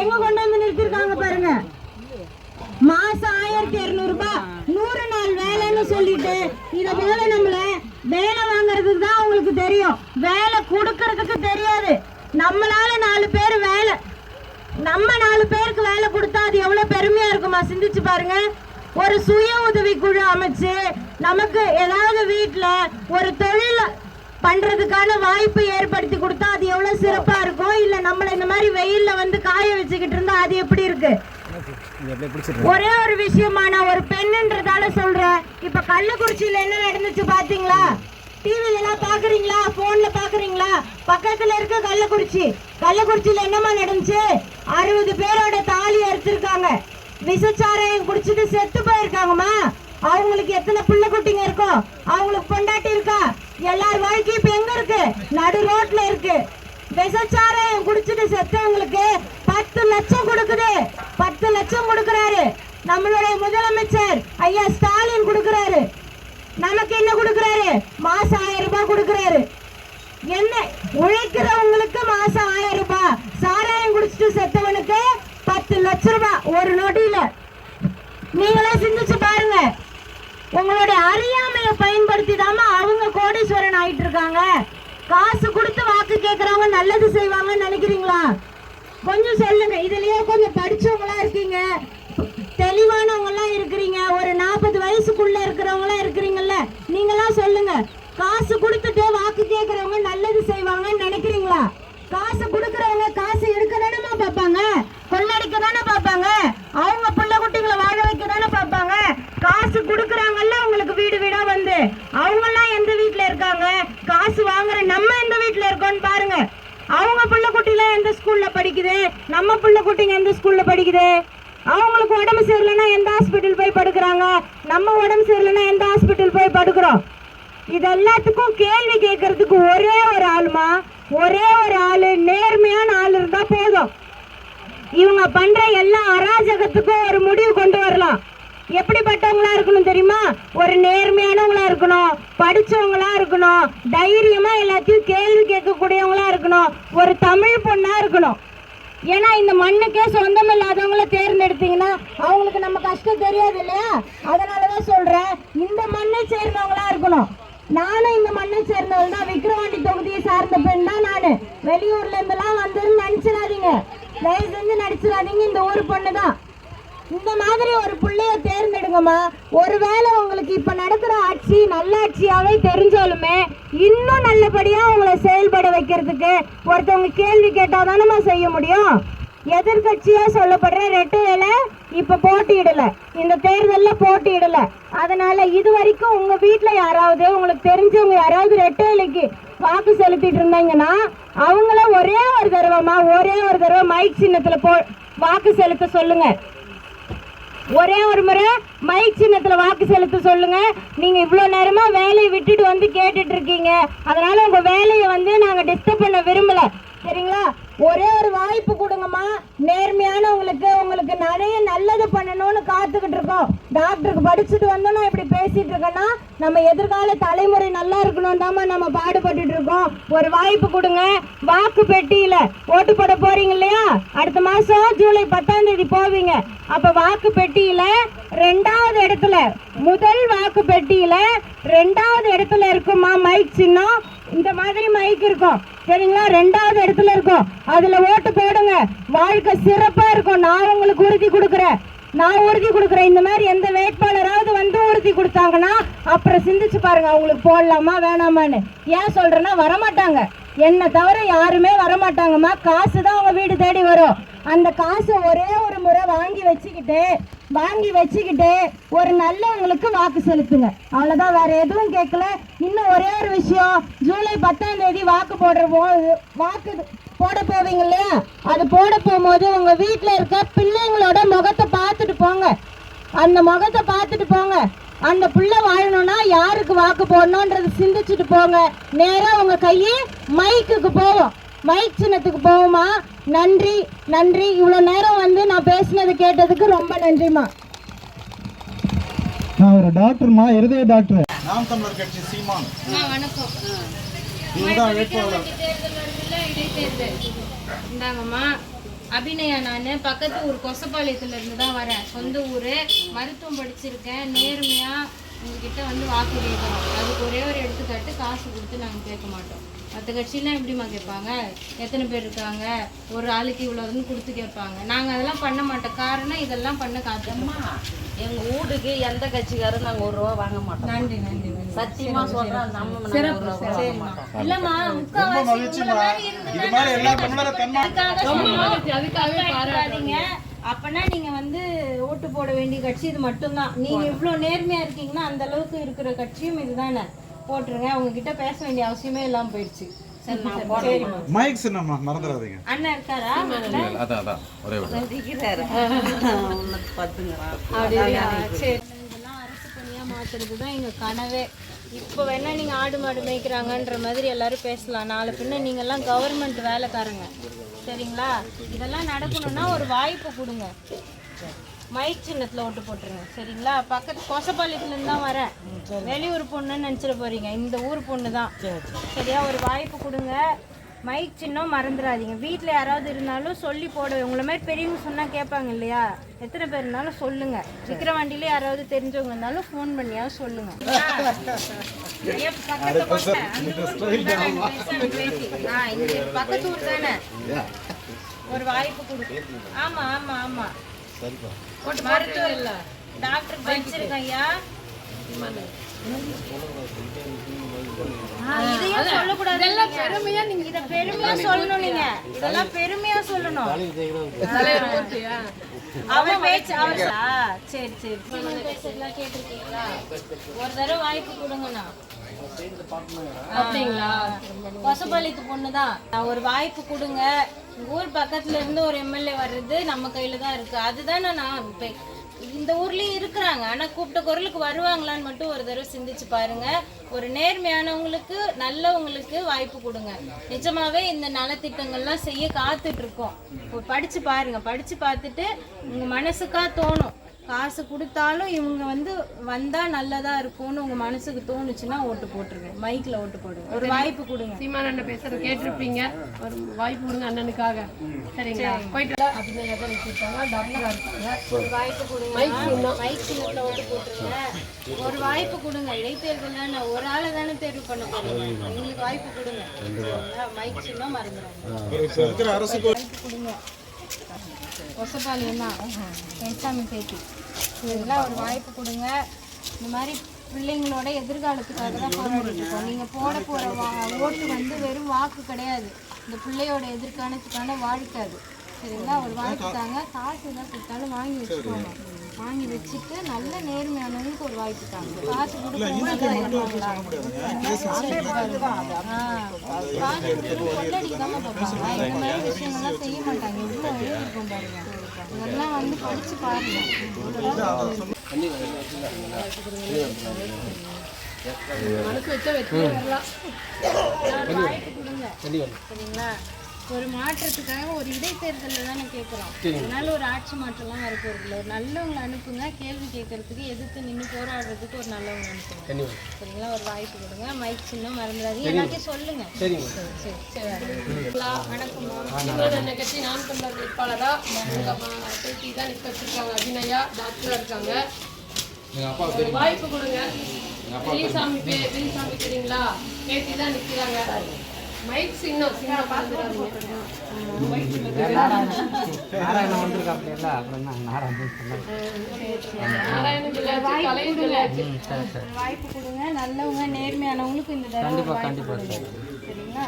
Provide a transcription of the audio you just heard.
எங்க கொண்டு வந்து நிறுத்திருக்காங்க பாருங்க? மாசம் ஆயிரத்தி இருநூறு ரூபாய் நூறு நாள் வேலைன்னு சொல்லிட்டு இத போல நம்மள வேலை வாங்குறதுக்கு தான் உங்களுக்கு தெரியும். வேலை கொடுக்கறதுக்கு தெரியாது. நம்மளால நாலு பேர் வேலை நம்ம நாலு பேருக்கு வேலை கொடுத்தா அது எவ்வளவு பெருமையா இருக்குமா? சிந்திச்சு பாருங்க. ஒரு சுய உதவி குழு அமைச்சு நமக்கு ஏதாவது வீட்டுல ஒரு தொழில் பண்றதுக்கான வாய்ப்பு ஏற்படுத்தி கொடுத்தா அது எவ்வளவு சிறப்பா இருக்கும் இல்ல நம்மள இந்த மாதிரி வெயில்ல வந்து காய வச்சுக்கிட்டு இருந்தா அது எப்படி இருக்கு? ஒரே ஒரு விஷயமா நான் ஒரு பெண்ணுன்றதால சொல்றேன். இப்ப கள்ளக்குறிச்சியில என்ன நடந்துச்சு பாத்தீங்களா? டிவில எல்லாம் பாக்குறீங்களா? போன்ல பாக்குறீங்களா? பக்கத்துல இருக்க கள்ளக்குறிச்சி. கள்ளக்குறிச்சியில என்னமா நடந்துச்சு? அறுபது பேரோட தாலி அறுத்திருக்காங்க. விசச்சாரையும் குடிச்சிட்டு செத்து போயிருக்காங்கம்மா. அவங்களுக்கு எத்தனை பிள்ளை குட்டிங்க இருக்கும் அவங்களுக்கு பொண்டாட்டி இருக்கா? எல்லார் வாழ்க்கையும் இப்ப எங்க இருக்கு? நடு ரோட்ல இருக்கு. விசச்சாரம் குடிச்சிட்டு செத்தவங்களுக்கு பத்து லட்சம் கொடுக்குது. பத்து லட்சம் கொடுக்கறாரு. நம்மளுடைய முதலமைச்சர் ஐயா ஸ்டாலின் கொடுக்கறாரு. நமக்கு என்ன கொடுக்கறாரு? மாசம் ஆயிரம் ரூபாய் கொடுக்கறாரு. என்ன? உழைக்கிறவங்களுக்கு மாசம் ஆயிரம் ரூபாய். சாராயம் குடிச்சிட்டு செத்தவனுக்கு பத்து லட்சம் ரூபாய். ஒரு நொடியில. நீங்களே சிந்திச்சு உங்களுடைய அறியாமையை பயன்படுத்தி அவங்க கோடீஸ்வரன் ஆயிட்டு இருக்காங்க காசு கொடுத்து வாக்கு கேட்கறவங்க நல்லது செய்வாங்கன்னு நினைக்கிறீங்களா? கொஞ்சம் சொல்லுங்க. இதுலயே கொஞ்சம் படிச்சவங்களா இருக்கீங்க. தெளிவானவங்க எல்லாம் இருக்கிறீங்க. ஒரு நாற்பது வயசுக்குள்ள இருக்கிறவங்க எல்லாம் இருக்கிறீங்கல்ல நீங்களாம் சொல்லுங்க. காசு கொடுத்துட்டு வாக்கு கேட்கறவங்க நல்லது செய்வாங்கன்னு நினைக்கிறீங்களா? காசு கொடுக்கறவங்க காசு எடுக்க தானேமா பார்ப்பாங்க. கொள்ளடிக்க தானே பார்ப்பாங்க. அவங்க புள்ள குட்டிங்களை வாழ வைக்க தானே பார்ப்பாங்க காசு கொடுக்கறாங்கல்ல அவங்களுக்கு வீடு வீடா வந்து. அவங்க எல்லாம் எந்த வீட்டுல இருக்காங்க? காசு வாங்குற நம்ம எந்த வீட்டுல இருக்கோம்னு பாருங்க. அவங்க புள்ள குட்டிலாம் எந்த ஸ்கூல்ல படிக்குது? நம்ம பிள்ளை குட்டிங்க எந்த ஸ்கூல்ல படிக்குது? அவங்களுக்கு உடம்பு சரியில்லைன்னா எந்த ஹாஸ்பிட்டல் போய் படுக்கிறாங்க? நம்ம உடம்பு சரியில்லைன்னா எந்த ஹாஸ்பிட்டல் போய் படுக்கிறோம்? இது எல்லாத்துக்கும் கேள்வி கேட்கறதுக்கு ஒரே ஒரு ஆளுமா? ஒரே ஒரு ஆளு நேர்மையான ஆள் இருந்தா போதும். இவங்க பண்ற எல்லா அராஜகத்துக்கும் ஒரு முடிவு கொண்டு வரலாம். எப்படிப்பட்டவங்களா இருக்கணும் தெரியுமா? ஒரு நேர்மையானவங்களா இருக்கணும். படிச்சவங்களா இருக்கணும். தைரியமா எல்லாத்தையும் கேள்வி கேட்கக்கூடியவங்களா இருக்கணும். ஒரு தமிழ் பொண்ணா இருக்கணும். ஏன்னா இந்த மண்ணுக்கே சொந்தம் இல்லாதவங்கள தேர்ந்தெடுத்தீங்கன்னா அவங்களுக்கு நம்ம கஷ்டம் தெரியாது இல்லையா? அதனாலதான் சொல்றேன் இந்த மண்ணை சேர்ந்தவங்களா இருக்கணும். நானும் இந்த மண்ணை சேர்ந்தவள் தான். விக்கிரவாண்டி தொகுதியை சார்ந்த பெண் தான் நானு. வெளியூர்ல இருந்தெல்லாம் வந்ததுன்னு நினைச்சிடாதீங்க. தயவு செஞ்சு நடிச்சிடாதீங்க இந்த ஊர் பொண்ணு தான் இந்த மாதிரி ஒரு பிள்ளைய தேர்ந்தெடுங்கம்மா. ஒருவேளை உங்களுக்கு இப்போ நடக்கிற ஆட்சி நல்லாட்சியாவே தெரிஞ்சாலுமே இன்னும் நல்லபடியாக உங்களை செயல்பட வைக்கிறதுக்கு ஒருத்தவங்க கேள்வி கேட்டால் தானம்மா செய்ய முடியும்? எதிர்கட்சியாக சொல்லப்படுற ரெட்டை இலை போட்டியிடலை. இந்த தேர்தலில் போட்டியிடல. அதனால் இது வரைக்கும் உங்கள் வீட்டில் யாராவது உங்களுக்கு தெரிஞ்சவங்க யாராவது ரெட்டை இலைக்கு வாக்கு செலுத்திட்டு இருந்தாங்கன்னா அவங்கள ஒரே ஒரு தடவைமா ஒரே ஒரு தடவை மைக் சின்னத்தில் போ வாக்கு செலுத்த சொல்லுங்கள் ஒரே ஒரு முறை மைக் சின்னத்துல வாக்கு செலுத்த சொல்லுங்க. நீங்க இவ்வளவு நேரமா வேலையை விட்டுட்டு வந்து கேட்டுட்டு இருக்கீங்க. அதனால உங்க வேலையை வந்து நாங்க டிஸ்டர்ப் பண்ண விரும்பல. சரிங்களா? ஒரே ஒரு வாய்ப்பு கொடுங்கம்மா. நேர்மையானவங்களுக்கு உங்களுக்கு நிறைய நல்லது பண்ணணும்னு காத்துக்கிட்டு இருக்கோம். டாக்டருக்கு படிச்சுட்டு வந்தோம்னா இப்படி பேசிட்டு இருக்கேன்னா நம்ம எதிர்கால தலைமுறை நல்லா இருக்கணும் தாமா நம்ம பாடுபட்டு இருக்கோம். ஒரு வாய்ப்பு கொடுங்க. வாக்கு பெட்டியில ஓட்டு போட போறீங்க இல்லையா? அடுத்த மாசம் ஜூலை பத்தாம் தேதி போவீங்க. அப்ப வாக்கு பெட்டியில ரெண்டாவது இடத்துல முதல் வாக்கு பெட்டியில ரெண்டாவது இடத்துல இருக்குமா மைக் சின்னம்? இந்த மாதிரி மைக் இருக்கும். சரிங்களா? ரெண்டாவது இடத்துல இருக்கும். அதுல ஓட்டு போடுங்க. வாழ்க்கை சிறப்பா இருக்கும். நான் உங்களுக்கு உறுதி கொடுக்குறேன். நான் உறுதி கொடுக்குறேன். இந்த மாதிரி எந்த வேட்பாளராவது வந்து உறுதி கொடுத்தாங்கன்னா அப்புறம் சிந்திச்சு பாருங்க அவங்களுக்கு போடலாமா வேணாமான்னு. ஏன் சொல்றேன்னா வரமாட்டாங்க. என்னை தவிர யாருமே வரமாட்டாங்கம்மா. காசு தான் அவங்க வீடு தேடி வரும். அந்த காசை ஒரே ஒரு முறை வாங்கி வச்சுக்கிட்டு வாங்கி வச்சுக்கிட்டு ஒரு நல்லவங்களுக்கு வாக்கு செலுத்துங்க. அவ்வளோதான் வேற எதுவும் கேட்கல. இன்னும் ஒரே ஒரு விஷயம் ஜூலை பத்தாம் தேதி வாக்கு போடுற போ- வாக்கு போட போவீங்க இல்லையா? அது போட போகும்போது உங்கள் வீட்டில் இருக்க பிள்ளைங்களோட முகத்தை போங்க. அந்த முகத்தை பார்த்துட்டு போங்க. அந்த புள்ள வாழணும்னா யாருக்கு வாக்கு போடணும்ன்றத சிந்திச்சுட்டு போங்க. நேரா உங்க கையே மைக்குக்கு போவோம். மைக் சின்னத்துக்கு போவோமா நன்றி நன்றி. இவ்வளவு நேரம் வந்து நான் பேசினது கேட்டதுக்கு ரொம்ப நன்றிமா நான் ஒரு டாக்டர்மா இருதய டாக்டர் நாம் தமிழர் கட்சி சீமான். வணக்கம். இவங்க தான் வேட்பாளர் இடைத்தேர்தல். இந்தாங்கம்மா. அபிநயா நான். பக்கத்து ஊர் கொசப்பாளையத்துல இருந்து தான் வரேன். சொந்த ஊர். மருத்துவம் படிச்சிருக்கேன். நேர்மையா உங்ககிட்ட வந்து வாக்கு கேட்குறோம் அதுக்கு ஒரே ஒரு எடுத்துக்காட்டு காசு கொடுத்து நாங்கள் கேட்க மாட்டோம். மற்ற கட்சியெலாம் எப்படிம்மா கேட்பாங்க? எத்தனை பேர் இருக்காங்க? ஒரு ஆளுக்கு இவ்வளோன்னு கொடுத்து கேட்பாங்க. நாங்கள் அதெல்லாம் பண்ண மாட்டோம். காரணம் இதெல்லாம் பண்ண காத்துக்கோமா எங்க வீட்டுக்கு எந்த கட்சிக்காரும் நாங்க ஒரு ரூபா வாங்க மாட்டோம். நன்றி நன்றி சத்தியமா சொல்றேன் நம்ம இல்லம்மா முக்காவாசி அதுக்காகவே அப்பனா நீங்க வந்து ஓட்டு போட வேண்டிய கட்சி இது மட்டும்தான். நீங்க இவ்வளவு நேர்மையா இருக்கீங்கன்னா அந்த அளவுக்கு இருக்கிற கட்சியும் இதுதானே. போட்டுருங்க. அவங்க கிட்ட பேச வேண்டிய அவசியமே இல்லாம போயிடுச்சு. மைக்ஸ் நம்ம மறந்துடாதீங்க. அண்ணா இருக்காரா? அதான் அதான். ஒரே ஒரு சரி இதெல்லாம் அரசு பணியா மாத்துறது தான் எங்க கனவே. இப்போ வேணா நீங்க ஆடு மாடு மேய்க்கிறாங்கன்ற மாதிரி எல்லாரும் பேசலாம். நாளை பின்ன நீங்க எல்லாம் கவர்மெண்ட் வேலைக்காரங்க. சரிங்களா? இதெல்லாம் நடக்கணும்னா ஒரு வாய்ப்பு கொடுங்க. மைக் சின்னத்துல ஓட்டு போட்டுருங்க. சரிங்களா? பக்கத்து கொசப்பாளையத்துல இருந்து தான் வரேன். வெளியூர் பொண்ணுன்னு நினச்சிட போறீங்க. இந்த ஊர் பொண்ணு தான் சரியா? ஒரு வாய்ப்பு கொடுங்க. மைக் சின்னம் மறந்துடாதீங்க. வீட்டில் யாராவது இருந்தாலும் சொல்லி போட. உங்களை மாதிரி பெரியவங்க சொன்னால் கேட்பாங்க இல்லையா? எத்தனை பேர் இருந்தாலும் சொல்லுங்க. விக்கிற வண்டியில யாராவது தெரிஞ்சவங்க இருந்தாலும் ஃபோன் பண்ணியாவது சொல்லுங்க. ஐயா, பக்கத்து ஊர் தானே, ஒரு வாய்ப்பு கொடு ஆமா ஆமா ஆமா. மருத்துவர் இல்ல டாக்டர் படிச்சிருக்கேன் ஐயா பெருமையா பெருமையா சொல்லணும் நீங்க பெருமையா சொல்லணும் சரி சரி ஒரு தடவை வாய்ப்பு கொடுங்கண்ணா அப்படிங்களா? கொசப்பாளையத்து பொண்ணு தான் ஒரு வாய்ப்பு கொடுங்க. ஊர் பக்கத்துல இருந்து ஒரு எம்எல்ஏ வர்றது நம்ம கையில தான் இருக்கு. அதுதானே நான் இப்ப இந்த ஊர்லயும் இருக்கிறாங்க. ஆனா கூப்பிட்ட குரலுக்கு வருவாங்களான்னு மட்டும் ஒரு தடவை சிந்திச்சு பாருங்க. ஒரு நேர்மையானவங்களுக்கு நல்லவங்களுக்கு வாய்ப்பு கொடுங்க. நிஜமாவே இந்த நலத்திட்டங்கள்லாம் செய்ய காத்துட்டு இருக்கோம். படிச்சு பாருங்க. படிச்சு பார்த்துட்டு உங்க மனசுக்கா தோணும். காசு கொடுத்தாலும் இவங்க வந்து வந்தா நல்லதா இருக்கும்னு உங்க மனசுக்கு தோணுச்சுன்னா ஓட்டு போட்டுருங்க. மைக்ல ஓட்டு போடுங்க. ஒரு வாய்ப்பு கொடுங்க. சீமான் அண்ணன் பேசுறது கேட்டிருப்பீங்க. ஒரு வாய்ப்பு கொடுங்க அண்ணனுக்காக. சரிங்களா? போயிட்டு அப்படின்னு எதாவது வச்சுருக்காங்க டாக்டராக இருக்காங்க ஒரு வாய்ப்பு கொடுங்க. மைக் சின்னத்துல ஓட்டு போட்டுருங்க. ஒரு வாய்ப்பு கொடுங்க. இடைத்தேர்தல் ஒரு ஆளை தானே தேர்வு பண்ண போறீங்க. எங்களுக்கு வாய்ப்பு கொடுங்க? மைக் சின்னம் அரசுக்கு வாய்ப்பு கொடுங்க. ஒசப்பாளையம் தான் எக்ஸாமி பேத்தி இதெல்லாம் ஒரு வாய்ப்பு கொடுங்க. இந்த மாதிரி பிள்ளைங்களோட எதிர்காலத்துக்காக தான் போராடிட்டு நீங்கள் போட போகிற வா ஓட்டு வந்து வெறும் வாக்கு கிடையாது. இந்த பிள்ளையோட எதிர்காலத்துக்கான வாழ்க்கை அது. சரிங்களா? ஒரு வாய்ப்பு தாங்க காசு எதாவது கொடுத்தாலும் வாங்கி வச்சுக்கோங்க. வாங்கி வச்சுட்டு நல்ல நேர்மையானவங்களுக்கு ஒரு வாய்ப்பு தாங்க. காசு மாதிரி விஷயங்கள்லாம் செய்ய மாட்டாங்க. இவ்வளோ இருக்கும் பாருங்க. இதெல்லாம் வந்து படிச்சு பாருங்க. மனசு வச்சா கொடுங்க. சரிங்களா? ஒரு மாற்றத்துக்காக ஒரு இடைத்தேர்தலில் தானே கேட்குறோம் அதனால ஒரு ஆட்சி மாற்றம்லாம் வர போகிறதில்ல ஒரு நல்லவங்களை அனுப்புங்க கேள்வி கேட்கறதுக்கு எதிர்த்து நின்று போராடுறதுக்கு ஒரு நல்லவங்க அனுப்புங்க. சரிங்களா? ஒரு வாய்ப்பு கொடுங்க. மைக் சின்னம் மறந்துடாதீங்க. எல்லாத்தையும் சொல்லுங்க. சரிங்க. சரி சரி வணக்கம்மா. சீமான் அண்ணன் கட்சி நான் தமிழர் வேட்பாளரா உங்க ம- பேத்தி தான் நிக்க வச்சிருக்காங்க. அபிநயா டாக்டரா இருக்காங்க. வாய்ப்பு கொடுங்க. பெரியசாமி பே பெரியசாமி தெரியுங்களா? பேத்தி தான் நிக்கிறாங்க. மைக் நாராயணன் வந்திருக்காப்ல அப்புறம் நாராயணன். வாய்ப்பு கொடுங்க. நல்லவங்க நேர்மையானவங்களுக்கு இந்த வாய்ப்பு கொடுங்க. சரிங்களா?